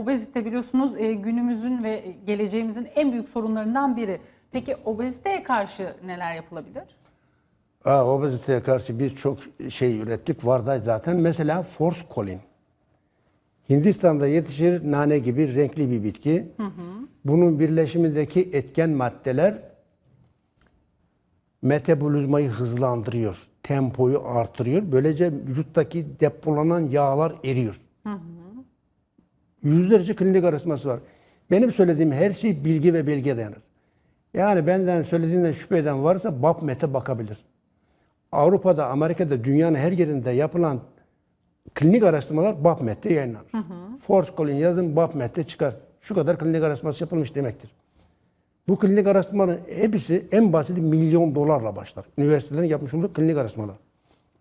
obezite biliyorsunuz e, günümüzün ve geleceğimizin en büyük sorunlarından biri. Peki obeziteye karşı neler yapılabilir? Aa, obeziteye karşı biz çok şey ürettik. Var da zaten. Mesela Force Colin. Hindistan'da yetişir nane gibi renkli bir bitki. Bunun birleşimindeki etken maddeler metabolizmayı hızlandırıyor. Tempoyu artırıyor. Böylece vücuttaki depolanan yağlar eriyor. Yüzlerce klinik araştırması var. Benim söylediğim her şey bilgi ve belge dayanır. Yani benden söylediğinden şüphe eden varsa PubMed'e bakabilir. Avrupa'da, Amerika'da, dünyanın her yerinde yapılan klinik araştırmalar PubMed'de yayınlanır. Force Colin yazın PubMed'de çıkar. Şu kadar klinik araştırması yapılmış demektir. Bu klinik araştırmaların hepsi en basiti milyon dolarla başlar. Üniversitelerin yapmış olduğu klinik araştırmalar.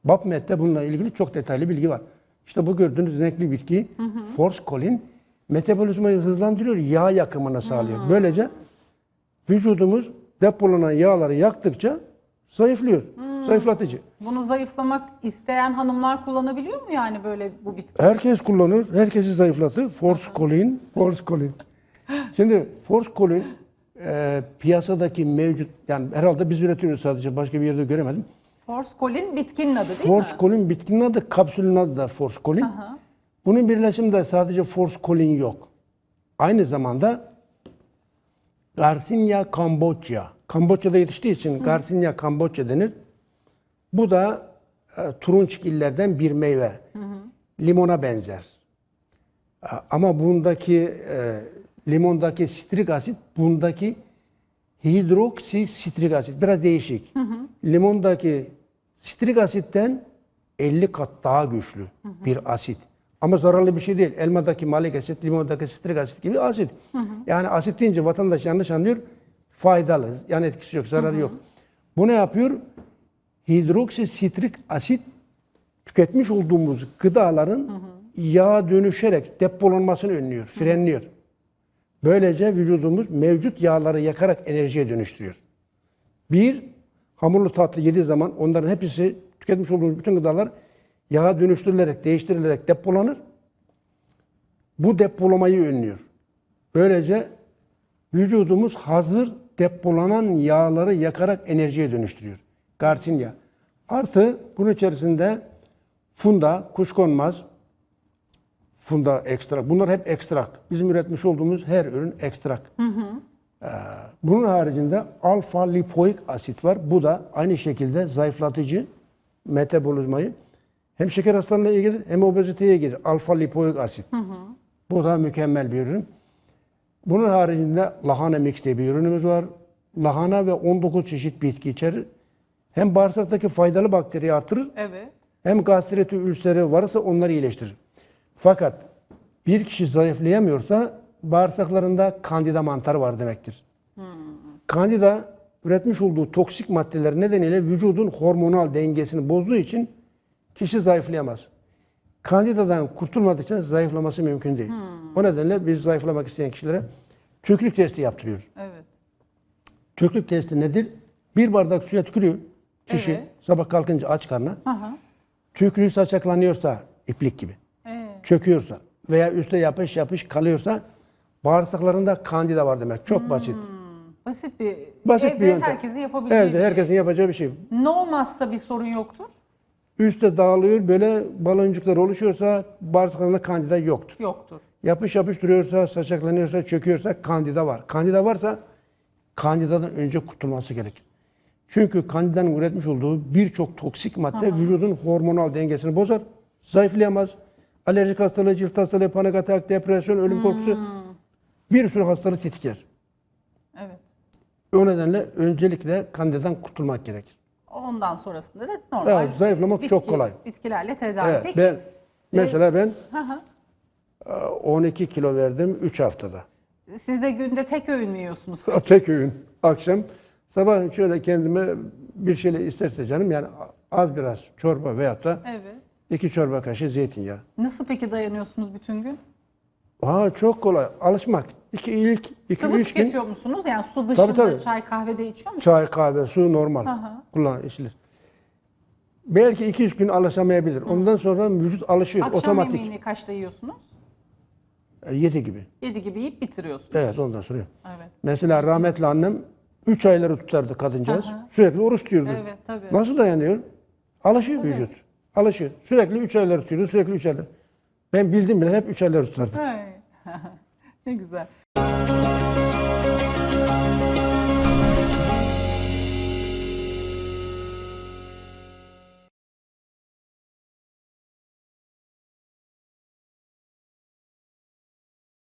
PubMed'de bununla ilgili çok detaylı bilgi var. İşte bu gördüğünüz renkli bitki Force Colin metabolizmayı hızlandırıyor, yağ yakımını sağlıyor. Böylece vücudumuz depolanan yağları yaktıkça zayıflıyor. Zayıflatıcı. Bunu zayıflamak isteyen hanımlar kullanabiliyor mu yani böyle bu bitki? Herkes kullanır, herkesi zayıflatır. Force Colin, Force Colin. Şimdi Force Colin e, piyasadaki mevcut, yani herhalde biz üretiyoruz sadece başka bir yerde göremedim. Force Colin bitkinin adı değil Force mi? Colin bitkinin adı, kapsülün adı da Force Colin. Bunun birleşiminde sadece Force Colin yok. Aynı zamanda Garcinia cambogia. Kamboçya'da yetiştiği için Garcinia cambogia denir. Bu da e, turunçgillerden bir meyve. Limona benzer. E, Ama bundaki e, limondaki sitrik asit bundaki hidroksi sitrik asit biraz değişik. Limondaki sitrik asitten 50 kat daha güçlü bir asit. Ama zararlı bir şey değil. Elmadaki malik asit, limondaki sitrik asit gibi asit. Yani asit deyince vatandaş yanlış anlıyor. Faydalı. Yani etkisi yok, zararı yok. Bu ne yapıyor? Hidroksi sitrik asit tüketmiş olduğumuz gıdaların yağa dönüşerek depolanmasını önlüyor, frenliyor. Böylece vücudumuz mevcut yağları yakarak enerjiye dönüştürüyor. Bir, hamurlu tatlı yediği zaman onların hepsi tüketmiş olduğumuz bütün gıdalar yağa dönüştürülerek, değiştirilerek depolanır. Bu depolamayı önlüyor. Böylece vücudumuz hazır depolanan yağları yakarak enerjiye dönüştürüyor. Garcinia. Artı bunun içerisinde funda, kuşkonmaz, funda ekstrak. Bunlar hep ekstrak. Bizim üretmiş olduğumuz her ürün ekstrak. Ee, bunun haricinde alfa lipoik asit var. Bu da aynı şekilde zayıflatıcı metabolizmayı hem şeker hastalığına iyi gelir hem obeziteye gelir. Alfa lipoik asit. Bu da mükemmel bir ürün. Bunun haricinde lahana mix diye bir ürünümüz var. Lahana ve 19 çeşit bitki içerir. Hem bağırsaktaki faydalı bakteri artırır Evet. hem gastriti ülseri varsa onları iyileştirir. Fakat bir kişi zayıflayamıyorsa bağırsaklarında kandida mantarı var demektir. Kandida üretmiş olduğu toksik maddeler nedeniyle vücudun hormonal dengesini bozduğu için kişi zayıflayamaz. Kandidadan kurtulmadıkça zayıflaması mümkün değil. O nedenle biz zayıflamak isteyen kişilere tükrük testi yaptırıyoruz. Evet. Tükrük testi nedir? Bir bardak suya tükürüyor kişi Evet. sabah kalkınca aç karnına. Aha. Tükrüğü saçaklanıyorsa iplik gibi, Evet. çöküyorsa veya üstte yapış yapış kalıyorsa bağırsaklarında kandida var demek. Çok basit. Basit bir Basit evde bir yöntem. herkesin yapabileceği Evde herkesin şey. yapacağı bir şey. Ne olmazsa bir sorun yoktur. Üstte dağılıyor böyle baloncuklar oluşuyorsa bağırsaklarında kandida yoktur. Yoktur. Yapış yapış duruyorsa, saçaklanıyorsa, çöküyorsa kandida var. Kandida varsa kandidadan önce kurtulması gerekir. Çünkü kandidanın üretmiş olduğu birçok toksik madde vücudun hormonal dengesini bozar, zayıflayamaz. Alerjik hastalığı, cilt hastalığı, panik atak, depresyon, ölüm korkusu bir sürü hastalığı tetikler. Evet. O nedenle öncelikle kandidadan kurtulmak gerekir. Ondan sonrasında da normal. Evet, zayıflamak çok kolay. Bitkilerle tedavi. Evet, Peki. ben mesela ben Hı hı. e, 12 kilo verdim 3 haftada. Siz de günde tek öğün mü yiyorsunuz? Tek öğün akşam. Sabah şöyle kendime bir şeyle isterse canım yani az biraz çorba veyahut da Evet. iki çorba kaşığı zeytinyağı. Nasıl peki dayanıyorsunuz bütün gün? Ha çok kolay alışmak. İki ilk iki Sıvı üç gün tüketiyor musunuz? Yani su dışında tabii. çay kahvede içiyor musunuz? çay kahve su normal hı. kullan içilir. Belki iki üç gün alışamayabilir. Ondan sonra vücut alışıyor Akşam otomatik. yemeğini kaçta yiyorsunuz? E, Yedi gibi. Yedi gibi yiyip bitiriyorsunuz. Evet ondan sonra. Evet. Mesela rahmetli annem 3 ayları tutardı kadıncağız. Sürekli oruç tutuyordu. Evet, tabii. Nasıl dayanıyor? Alışıyor vücut. Alışıyor. Sürekli 3 ayları tutuyordu. Sürekli 3 ayları. Ben bildim bile hep 3 ayları tutardım. Ne güzel.